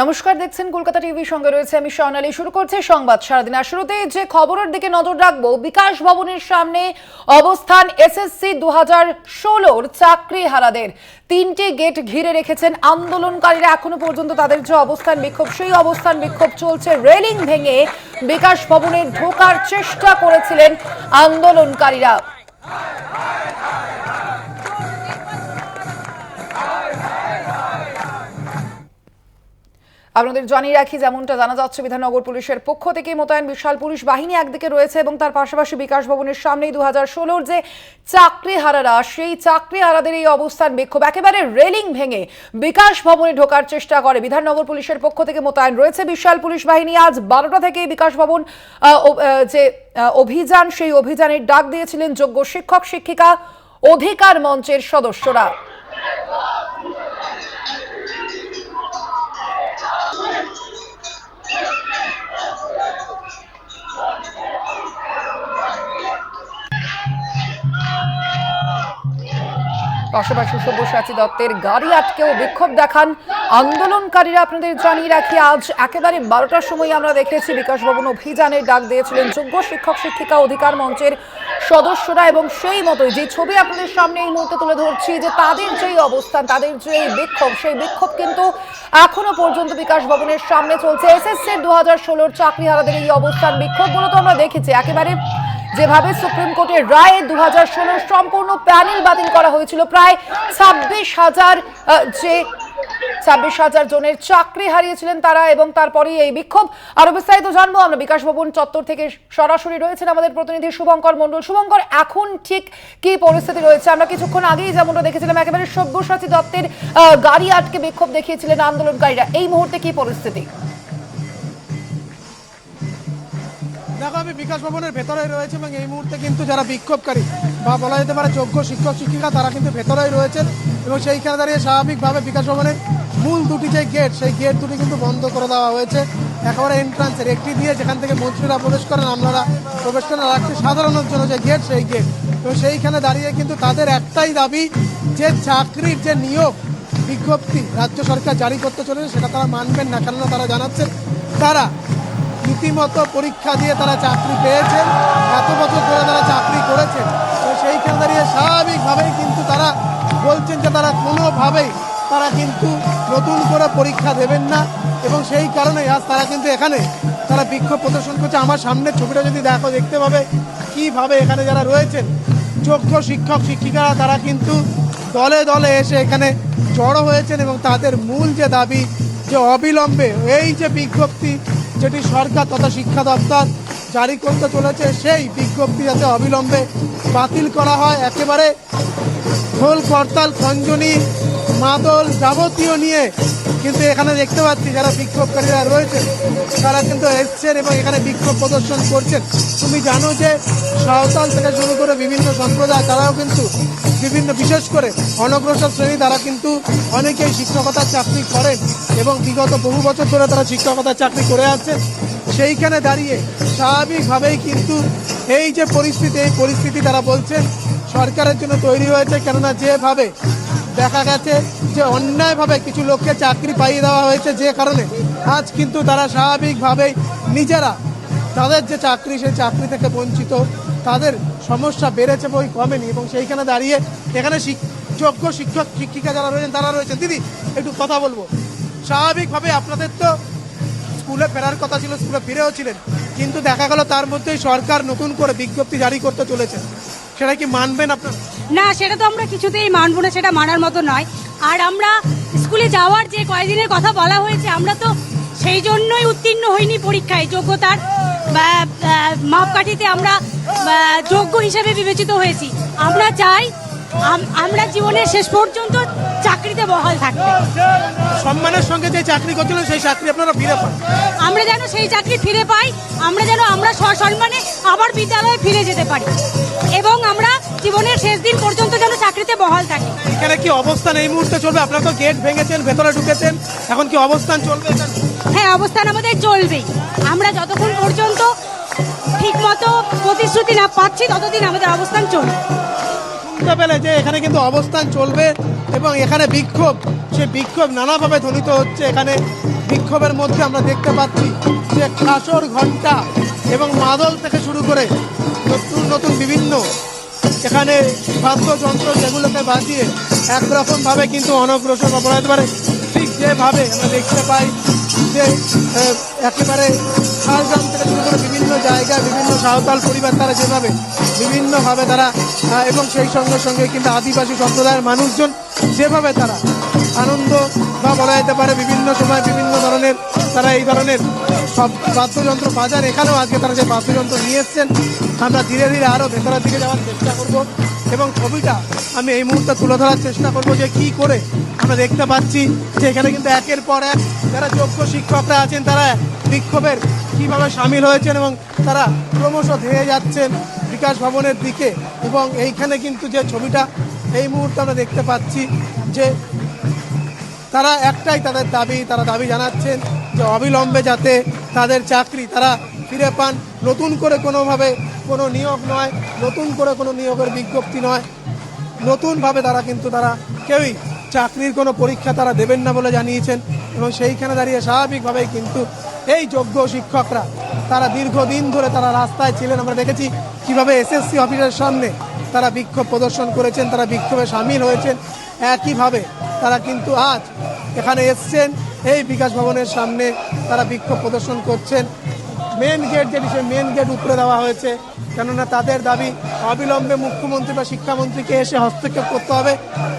নমস্কার, দেখছেন কলকাতা টিভির সঙ্গে রয়েছে আমি স্বর্ণালী। শুরু করছি সংবাদ সারাদিন। আর শুরুতে যে খবরের দিকে নজর রাখব, বিকাশ ভবনের সামনে অবস্থান এসএসসি দু হাজার ষোলোর চাকরি হারাদের। তিনটি গেট ঘিরে রেখেছেন আন্দোলনকারীরা। এখনও পর্যন্ত তাদের যে অবস্থান বিক্ষোভ, সেই অবস্থান বিক্ষোভ চলছে। রেলিং ভেঙে বিকাশ ভবনে ঢোকার চেষ্টা করেছিলেন আন্দোলনকারীরা। আপনাদের জানিয়ে রাখি, যেমনটা জানা যাচ্ছে, বিধাননগর পুলিশের পক্ষ থেকে মোতায়েন বিশাল পুলিশ বাহিনী একদিকে রয়েছে এবং তার পাশাপাশি বিকাশ ভবনের সামনেই দু হাজার ষোলোর যে চাকরি হারারা সেই চাকরি হারাদের এই অবস্থান বিক্ষোভ। একেবারে রেলিং ভেঙে বিকাশ ভবনে ঢোকার চেষ্টা করে বিধাননগর পুলিশের পক্ষ থেকে মোতায়েন রয়েছে বিশাল পুলিশ বাহিনী। আজ বারোটা থেকে বিকাশ ভবন যে অভিযান, সেই অভিযানের ডাক দিয়েছিলেন যোগ্য শিক্ষক, শিক্ষিকা, অধিকার মঞ্চের সদস্যরা। পাশাপাশি সব্যসাচী দত্তের গাড়ি আটকেও বিক্ষোভ দেখান আন্দোলনকারীরা। আপনাদের জানিয়ে রাখি, আজ একেবারে বারোটার সময় আমরা দেখেছি বিকাশ ভবন অভিযানের ডাক দিয়েছিলেন যোগ্য শিক্ষক, শিক্ষিকা অধিকার মঞ্চের সদস্যরা এবং সেই মতোই যে ছবি আপনাদের সামনে এই মুহূর্তে তুলে ধরছি যে তাদের যেই অবস্থান, তাদের যে বিক্ষোভ, সেই বিক্ষোভ কিন্তু এখনও পর্যন্ত বিকাশ ভবনের সামনে চলছে। এস এস এসএসসি দু হাজার ষোলোর চাকরিহারাদের এই অবস্থান বিক্ষোভ মূলত আমরা দেখেছি। একেবারে যেভাবে সুপ্রিম কোর্টের রায়ে দু হাজার সম্পূর্ণ প্যানেল বাতিল করা হয়েছিল, প্রায় ছাব্বিশ হাজার যে ছাব্বিশ হাজার জনের চাকরি হারিয়েছিলেন তারা এবং তারপরেই এই বিক্ষোভ। আরও বিস্তারিত জানব, আমরা বিকাশ ভবন চত্বর থেকে সরাসরি রয়েছেন আমাদের প্রতিনিধি শুভঙ্কর মণ্ডল। শুভঙ্কর, এখন ঠিক কি পরিস্থিতি রয়েছে? আমরা কিছুক্ষণ আগেই যেমনটা দেখেছিলাম, একেবারে সব্যসাচী দত্তের গাড়ি আটকে বিক্ষোভ দেখিয়েছিলেন আন্দোলনকারীরা। এই মুহূর্তে কি পরিস্থিতি? বিকাশ ভবনের ভেতরে রয়েছে এবং এই মুহূর্তে কিন্তু যারা বিক্ষোভকারী বা বলা যেতে পারে যোগ্য শিক্ষক, শিক্ষিকা, তারা কিন্তু ভেতরেই রয়েছেন এবং সেইখানে দাঁড়িয়ে স্বাভাবিকভাবে বিকাশ ভবনের মূল দুটি যে গেট, সেই গেট দুটি কিন্তু বন্ধ করে দেওয়া হয়েছে। একেবারে এন্ট্রান্সের একটি দিয়ে যেখান থেকে মন্ত্রীরা প্রবেশ করেন আপনারা প্রবেশ করেন, আর সাধারণের জন্য যে গেট, সেই গেট। তো সেইখানে দাঁড়িয়ে কিন্তু তাদের একটাই দাবি, যে চাকরির যে নিয়োগ বিজ্ঞপ্তি রাজ্য সরকার জারি করতে চলেছে, সেটা তারা মানবেন না, কেননা তারা জানাচ্ছেন তারা রীতিমতো পরীক্ষা দিয়ে তারা চাকরি পেয়েছেন। এত বছর ধরে তারা চাকরি করেছেন। তো সেইখানে দাঁড়িয়ে স্বাভাবিকভাবেই কিন্তু তারা বলছেন যে তারা কোনোভাবেই তারা কিন্তু নতুন করে পরীক্ষা দেবেন না। এবং সেই কারণে আজ তারা কিন্তু এখানে তারা বিক্ষোভ প্রদর্শন করছে। আমার সামনের ছবিটা যদি দেখো, দেখতে পাবে কীভাবে এখানে যারা রয়েছেন, যোগ্য শিক্ষক, শিক্ষিকারা, তারা কিন্তু দলে দলে এসে এখানে জড়ো হয়েছেন এবং তাদের মূল যে দাবি, যে অবিলম্বে এই যে বিজ্ঞপ্তি যেটি সরকার তথা শিক্ষা দপ্তর জারি করতে চলেছে, সেই বিজ্ঞপ্তি যাতে অবিলম্বে বাতিল করা হয়। একেবারে খোল করতাল, খঞ্জনি, মাদল যাবতীয় নিয়ে কিন্তু এখানে দেখতে পাচ্ছি যারা বিক্ষোভকারীরা রয়েছে, তারা কিন্তু এসছেন এবং এখানে বিক্ষোভ প্রদর্শন করছেন। তুমি জানো যে সাঁওতাল থেকে শুরু করে বিভিন্ন সম্প্রদায়, তারাও কিন্তু বিভিন্ন, বিশেষ করে অনগ্রসর শ্রেণি, তারা কিন্তু অনেকেই শিক্ষকতার চাকরি করেন এবং বিগত বহু বছর ধরে তারা শিক্ষকতার চাকরি করে আসছেন সেইখানে দাঁড়িয়ে স্বাভাবিকভাবেই কিন্তু এই যে পরিস্থিতি, এই পরিস্থিতি তারা বলছেন, সরকারের জন্য তৈরি হয়েছে। কেননা যেভাবে দেখা গেছে যে অন্যায়ভাবে কিছু লোককে চাকরি পাইয়ে দেওয়া হয়েছে যে কারণে, আজ কিন্তু তারা স্বাভাবিকভাবেই নিজেরা তাদের যে চাকরি, সেই চাকরি থেকে বঞ্চিত তাদের সমস্যা বেড়েছে বই কমেনি এবং সেইখানে দাঁড়িয়ে এখানে যোগ্য শিক্ষক, শিক্ষিকা যারা রয়েছেন, তারা রয়েছেন। দিদি, একটু কথা বলব। স্বাভাবিকভাবে আপনাদের তো স্কুলে ফেরার কথা ছিল, স্কুলে ফিরেও ছিলেন। কিন্তু দেখা গেল তার মধ্যেই সরকার নতুন করে বিজ্ঞপ্তি জারি করতে চলেছে। সেটা কি মানবেন আপনার? না, সেটা তো আমরা কিছুতেই মানবো না, সেটা মানার মতো নয়। আর আমরা স্কুলে যাওয়ার যে কয়েকদিনের কথা বলা হয়েছে, আমরা তো সেই জন্যই উত্তীর্ণ হইনি পরীক্ষায় যোগ্যতার। বা মাপকাঠিতে আমরা যোগ্য হিসেবে বিবেচিত হয়েছি। আমরা চাই আমরা জীবনের শেষ পর্যন্ত চাকরিতে বহাল থাকতে। সম্মানের সঙ্গে যে চাকরি করছিলেন সেই চাকরি আপনারা ফিরে পান। আমরা যেন সেই চাকরি ফিরে পাই আমরা যেন আমরা সসম্মানে আবার বিদ্যালয়ে ফিরে যেতে পারি। এবং আমরা জীবনের শেষ দিন পর্যন্ত যেন চাকরিতে বহাল থাকি। এখানে কি অবস্থান এই মুহূর্তে চলবে? আপনারা তো গেট ভেঙেছেন ভেতরে ঢুকেছেন। এখন কি অবস্থান চলবে? হ্যাঁ অবস্থান আমাদের চলবেই। আমরা যতক্ষণ পর্যন্ত ঠিকমতো প্রতিশ্রুতি না পাচ্ছি, ততদিন আমাদের অবস্থান চলবে। শুনতে পেলে যে এখানে কিন্তু অবস্থান চলবে এবং এখানে বিক্ষোভ, সে বিক্ষোভ নানাভাবে ধ্বনিত হচ্ছে। এখানে বিক্ষোভের মধ্যে আমরা দেখতে পাচ্ছি যে কাসর ঘণ্টা এবং মাদল থেকে শুরু করে নতুন নতুন বিভিন্ন এখানে বাদ্যযন্ত্র যেগুলোকে বাজিয়ে একরকমভাবে কিন্তু অনগ্রসর বলা যেতে পারে, ঠিক যেভাবে আমরা দেখতে পাই যে একেবারে ঝাড়গ্রাম থেকে শুরু করে বিভিন্ন জায়গায় বিভিন্ন সাঁওতাল পরিবার তারা যেভাবে বিভিন্নভাবে তারা এবং সেই সঙ্গে সঙ্গে কিন্তু আদিবাসী সম্প্রদায়ের মানুষজন যেভাবে তারা আনন্দ বা বলা যেতে পারে বিভিন্ন সময় বিভিন্ন ধরনের তারা এই ধরনের সব বাদ্যযন্ত্র বাজার, এখানেও আজকে তারা যে বাদ্যযন্ত্র নিয়ে এসছেন, আমরা ধীরে ধীরে আরও ভেতরের দিকে যাওয়ার চেষ্টা করব। এবং ছবিটা আমি এই মুহূর্তে তুলে ধরার চেষ্টা করব যে কি করে আমরা দেখতে পাচ্ছি যে এখানে কিন্তু একের পর এক যারা যোগ্য শিক্ষকরা আছেন, তারা বিক্ষোভের কীভাবে সামিল হয়েছেন এবং তারা ক্রমশ ধেয়ে যাচ্ছেন বিকাশ ভবনের দিকে। এবং এইখানে কিন্তু যে ছবিটা, এই মুহূর্তে আমরা দেখতে পাচ্ছি যে তারা একটাই তাদের দাবি, তারা দাবি জানাচ্ছেন যে অবিলম্বে যাতে তাদের চাকরি, তারা ফিরে পান। নতুন করে কোনোভাবে কোনো নিয়োগ নয়, নতুন করে কোনো নিয়োগের বিজ্ঞপ্তি নয়। নতুনভাবে তারা কিন্তু তারা কেউই চাকরির কোনো পরীক্ষা তারা দেবেন না বলে জানিয়েছেন এবং সেইখানে দাঁড়িয়ে স্বাভাবিকভাবেই কিন্তু এই যোগ্য শিক্ষকরা তারা দীর্ঘদিন ধরে তারা রাস্তায় ছিলেন। আমরা দেখেছি কীভাবে এসএসসি অফিসের সামনে তারা বিক্ষোভ প্রদর্শন করেছেন, তারা বিক্ষোভে সামিল হয়েছেন। একইভাবে তারা কিন্তু আজ এখানে এসছেন, এই বিকাশ ভবনের সামনে তারা বিক্ষোভ প্রদর্শন করছেন। মেন গেট যেটি সেই মেন গেট উপরে দেওয়া হয়েছে। কেননা তাদের দাবি অবিলম্বে মুখ্যমন্ত্রী বা শিক্ষামন্ত্রীকে এসে হস্তক্ষেপ করতে হবে।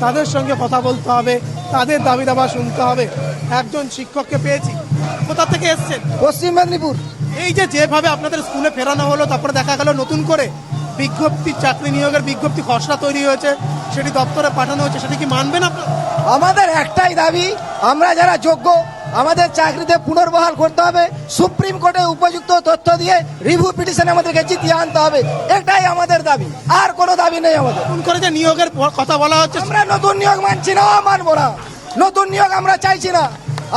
তাদের সঙ্গে কথা বলতে হবে। তাদের দাবি দাবা শুনতে হবে। একজন শিক্ষককে পেয়েছি। কোথা থেকে এসছেন? পশ্চিম মেদিনীপুর। এই যে যেভাবে আপনাদের স্কুলে ফেরানো হলো তারপরে দেখা গেল নতুন করে বিজ্ঞপ্তি চাকরি নিয়োগের বিজ্ঞপ্তি খসড়া তৈরি হয়েছে। সেটি দপ্তরে পাঠানো হয়েছে। সেটি কি মানবেন আপনারা? আমাদের একটাই দাবি আমরা যারা যোগ্য আমাদের চাকরিতে পুনর্বহাল করতে হবে। সুপ্রিম কোর্টে উপযুক্ত তথ্য দিয়ে রিভিউ পিটিশন আমাদেরকে জিতিয়ে আনতে হবে। এটাই আমাদের দাবি। আর কোনো দাবি নেই আমাদের। নতুন করে যে নিয়োগের কথা বলা হচ্ছে আমরা নতুন নিয়োগ মানছি না মানবো না। নতুন নিয়োগ আমরা চাইছি না।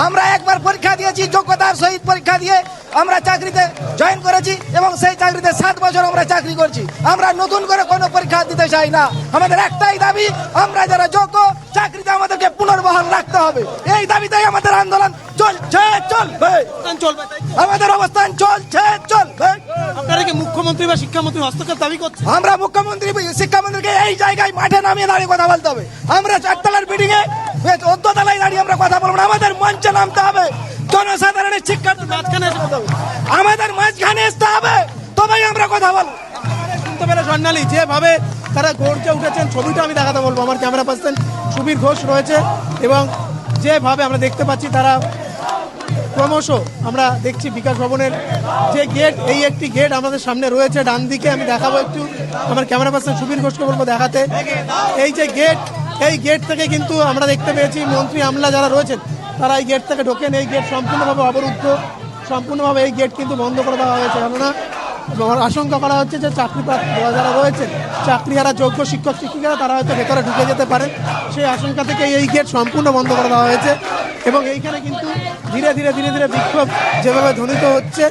আমরা একবার পরীক্ষা দিয়েছি যোগ্যতার সহিত পরীক্ষা দিয়ে আমরা চাকরিতে জয়েন করেছি এবং সেই চাকরিতে সাত বছর আমরা চাকরি করছি। আমরা নতুন করে কোনো পরীক্ষা দিতে চাই না। আমাদের একটাই দাবি আমরা যারা যোগ্য চাকরিতে আমাদেরকে পুনর্বহাল রাখতে হবে। এই দাবিতেই আমাদের আন্দোলন চলছে চলবে। চলবে আমাদের অবস্থান চলছে চলবে। আপনারা কি মুখ্যমন্ত্রী বা শিক্ষামন্ত্রী হস্তক্ষেপ দাবি করছেন? আমরা মুখ্যমন্ত্রী শিক্ষামন্ত্রীকে এই জায়গায় মাঠে নামিয়ে দাঁড়িয়ে কথা বলতে হবে। আমরা চারতলার বিল্ডিং এ চোদ্দ তলায় দাঁড়িয়ে আমরা কথা বলব না। আমাদের মঞ্চে নামতে হবে। জনসাধারণের শিক্ষার্থী মাঝখানে। আমাদের মাঝখানে আসতে হবে, তবেই আমরা কথা বলব। শুনতে পেলে স্বর্ণালী, যেভাবে তারা গর্জে উঠেছেন, ছবিটা আমি দেখাতে বলব। আমার ক্যামেরা পার্সন সুবীর ঘোষ রয়েছে এবং যেভাবে আমরা দেখতে পাচ্ছি তারা ক্রমশ আমরা দেখছি বিকাশ ভবনের যে গেট, এই একটি গেট আমাদের সামনে রয়েছে। ডান দিকে আমি দেখাবো একটু। আমার ক্যামেরা পার্সন সুবীর ঘোষকে বলব দেখাতে। এই যে গেট, এই গেট থেকে কিন্তু আমরা দেখতে পেয়েছি মন্ত্রী আমলা যারা রয়েছেন তারা এই গেট থেকে ঢোকেন, এই গেট সম্পূর্ণভাবে অবরুদ্ধ। সম্পূর্ণভাবে এই গেট কিন্তু বন্ধ করে দেওয়া হয়েছে। কেননা আশঙ্কা করা হচ্ছে যে চাকরি যারা রয়েছেন চাকরি যারা যোগ্য শিক্ষক, শিক্ষিকারা, তারা হয়তো ভেতরে ঢুকে যেতে পারেন। সেই আশঙ্কা থেকে এই গেট সম্পূর্ণ বন্ধ করে দেওয়া হয়েছে। এবং এইখানে কিন্তু ধীরে ধীরে ধীরে ধীরে বিক্ষোভ যেভাবে ধ্বনিত হচ্ছে,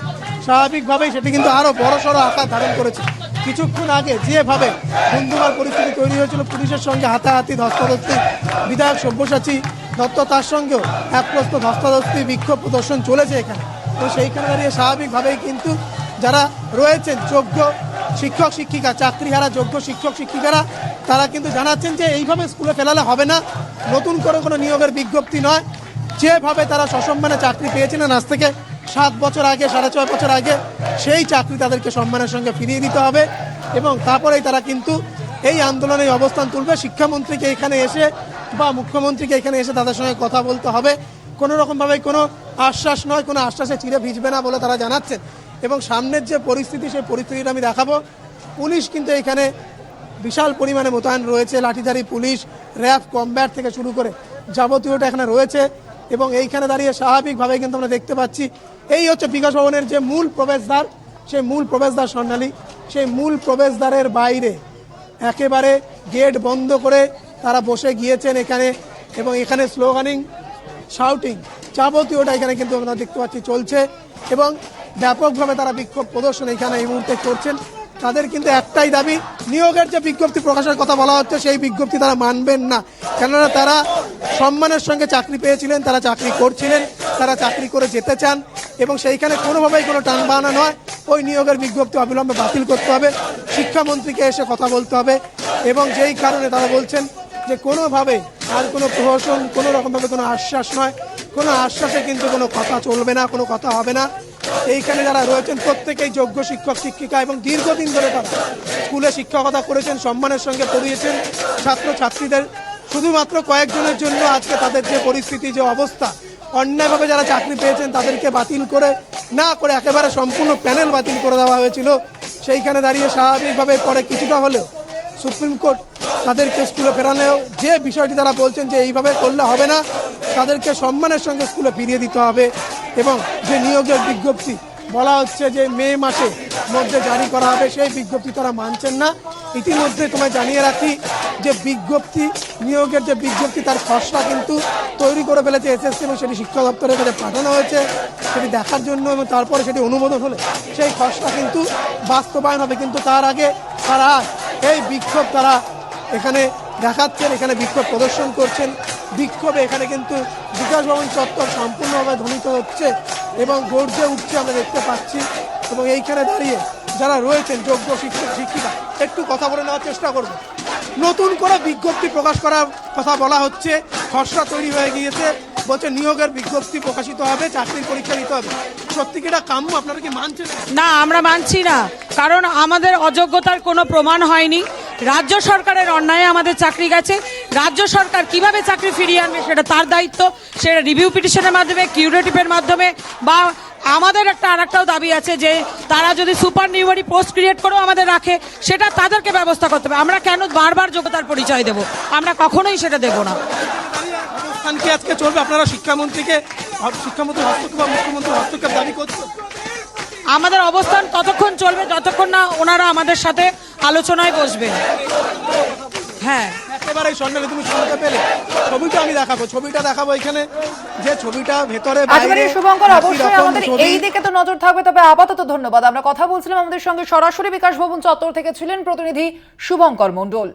স্বাভাবিকভাবেই সেটি কিন্তু আরও বড় সড়ো আকার ধারণ করেছে। কিছুক্ষণ আগে যেভাবে ধুন্ধুমার পরিস্থিতি তৈরি হয়েছিল, পুলিশের সঙ্গে হাতাহাতি, ধস্তাধস্তি, বিধায়ক সব্যসাচী দত্ত তার সঙ্গেও এক প্রস্ত ধস্তাধস্তি বিক্ষোভ প্রদর্শন চলেছে এখানে। তো সেইখানে দাঁড়িয়ে স্বাভাবিকভাবেই কিন্তু যারা রয়েছেন যোগ্য শিক্ষক, শিক্ষিকা, চাকরিহারা, যোগ্য শিক্ষক, শিক্ষিকারা, তারা কিন্তু জানাচ্ছেন যে এইভাবে স্কুলে ফেলালে হবে না। নতুন করে কোনো নিয়োগের বিজ্ঞপ্তি নয়। যেভাবে তারা সসম্মানে চাকরি পেয়েছিলেন আজ থেকে সাত বছর আগে, সাড়ে ছয় বছর আগে, সেই চাকরি তাদেরকে সম্মানের সঙ্গে ফিরিয়ে দিতে হবে এবং তারপরেই তারা কিন্তু এই আন্দোলনে অবস্থান তুলবে। শিক্ষামন্ত্রীকে এখানে এসে বা মুখ্যমন্ত্রীকে এখানে এসে তাদের সঙ্গে কথা বলতে হবে। কোনো রকমভাবে কোনো আশ্বাস নয়, কোনো আশ্বাসে চিরে ভিজবে না বলে তারা জানাচ্ছেন। এবং সামনের যে পরিস্থিতি, সেই পরিস্থিতিটা আমি দেখাবো। পুলিশ কিন্তু এখানে বিশাল পরিমাণে মোতায়েন রয়েছে। লাঠিধারী পুলিশ, র্যাব, কমব্যাট থেকে শুরু করে যাবতীয়টা এখানে রয়েছে। এবং এইখানে দাঁড়িয়ে স্বাভাবিকভাবে কিন্তু আমরা দেখতে পাচ্ছি, এই হচ্ছে বিকাশ ভবনের যে মূল প্রবেশদ্বার, সেই মূল প্রবেশদ্বার স্বর্ণালী। সেই মূল প্রবেশদ্বারের বাইরে একেবারে গেট বন্ধ করে তারা বসে গিয়েছেন এখানে এবং এখানে স্লোগানিং শাউটিং যাবতীয়টা এখানে কিন্তু আমরা দেখতে পাচ্ছি চলছে এবং ব্যাপকভাবে তারা বিক্ষোভ প্রদর্শন এখানে এই মুহূর্তে করছেন। তাদের কিন্তু একটাই দাবি, নিয়োগের যে বিজ্ঞপ্তি প্রকাশের কথা বলা হচ্ছে সেই বিজ্ঞপ্তি তারা মানবেন না। কেননা তারা সম্মানের সঙ্গে চাকরি পেয়েছিলেন, তারা চাকরি করছিলেন, তারা চাকরি করে যেতে চান এবং সেইখানে কোনোভাবেই কোনো টান বাহানা নয়। ওই নিয়োগের বিজ্ঞপ্তি অবিলম্বে বাতিল করতে হবে, শিক্ষামন্ত্রীকে এসে কথা বলতে হবে এবং যেই কারণে তারা বলছেন যে কোনোভাবে আর কোনো প্রহসন কোনো রকমভাবে কোনো আশ্বাস নয়। কোনো আশ্বাসে কিন্তু কোনো কথা চলবে না, কোনো কথা হবে না। এইখানে যারা রয়েছেন, প্রত্যেকেই যোগ্য শিক্ষক, শিক্ষিকা এবং দীর্ঘদিন ধরে তারা স্কুলে শিক্ষকতা করেছেন, সম্মানের সঙ্গে পড়িয়েছেন ছাত্র ছাত্রীদের শুধুমাত্র কয়েকজনের জন্য আজকে তাদের যে পরিস্থিতি, যে অবস্থা, অন্যায়ভাবে যারা চাকরি পেয়েছেন তাদেরকে বাতিল করে, না করে একেবারে সম্পূর্ণ প্যানেল বাতিল করে দেওয়া হয়েছিল। সেইখানে দাঁড়িয়ে স্বাভাবিকভাবে পরে কিছুটা হলেও সুপ্রিম কোর্ট তাদেরকে স্কুলে ফেরালেও যে বিষয়টি তারা বলছেন যে এইভাবে করলে হবে না, তাদেরকে সম্মানের সঙ্গে স্কুলে ফিরিয়ে দিতে হবে এবং যে নিয়োগের বিজ্ঞপ্তি বলা হচ্ছে যে মে মাসে মধ্যে জারি করা হবে, সেই বিজ্ঞপ্তি তারা মানছেন না। ইতিমধ্যে তোমায় জানিয়ে রাখি যে বিজ্ঞপ্তি, নিয়োগের যে বিজ্ঞপ্তি, তার খসড়া কিন্তু তৈরি করে ফেলেছে এসএসসি এবং সেটি শিক্ষা দপ্তরের কাছে পাঠানো হয়েছে। সেটি দেখার জন্য এবং তারপরে সেটি অনুমোদন হলে সেই খসড়া কিন্তু বাস্তবায়ন হবে। কিন্তু তার আগে তারা এই বিক্ষোভ তারা এখানে দেখাচ্ছেন, এখানে বিক্ষোভ প্রদর্শন করছেন। বিক্ষোভে এখানে কিন্তু বিকাশ ভবন চত্বর সম্পূর্ণভাবে ধ্বনিত হচ্ছে এবং গর্জে উঠছে আমরা দেখতে পাচ্ছি। এবং এইখানে দাঁড়িয়ে যারা রয়েছেন, যোগ্য শিক্ষক, শিক্ষিকা, একটু কথা বলে নেওয়ার চেষ্টা করব। নতুন করে বিজ্ঞপ্তি প্রকাশ করার কথা বলা হচ্ছে। খসড়া তৈরি হয়ে গিয়েছে। বলছে নিয়োগের বিজ্ঞপ্তি প্রকাশিত হবে, চাকরির পরীক্ষা নিতে হবে। সত্যি কি এটা কাম্য? আপনারা কি মানছেন? না, আমরা মানছি না। কারণ আমাদের অযোগ্যতার কোনো প্রমাণ হয়নি। রাজ্য সরকারের অন্যায়ে আমাদের চাকরি গেছে। রাজ্য সরকার কীভাবে চাকরি ফিরিয়ে আনবে সেটা তার দায়িত্ব। সেটা রিভিউ পিটিশনের মাধ্যমে কিউরেটিভের মাধ্যমে বা আমাদের একটা আরেকটাও দাবি আছে যে তারা যদি সুপার নিউমারি পোস্ট ক্রিয়েট করেও আমাদের রাখে সেটা তাদেরকে ব্যবস্থা করতে হবে। আমরা কেন বারবার যোগ্যতার পরিচয় দেব? আমরা কখনোই সেটা দেব না। কি আজকে চলবে? আপনারা শিক্ষামন্ত্রীকে শিক্ষামন্ত্রী হস্তক্ষেপ বা মুখ্যমন্ত্রী হস্তক্ষেপ দাবি করছেন? আমাদের অবস্থান ততক্ষণ চলবে যতক্ষণ না ওনারা আমাদের সাথে আলোচনায় বসবে। হ্যাঁ। একেবারে সম্মেলনে তুমি শুনতে পেলে। ছবিটা আমি দেখাবো। ছবিটা দেখাবো এখানে। যে ছবিটা ভেতরে একেবারে বাইরে শুভঙ্কর একই অবশ্যই আমাদের ছবি। এই দিকে তো নজর থাকবে তবে আপাতত ধন্যবাদ। আমরা কথা বলছিলাম আমাদের সঙ্গে সরাসরি বিকাশ ভবন চত্বর থেকে ছিলেন প্রতিনিধি শুভঙ্কর মণ্ডল।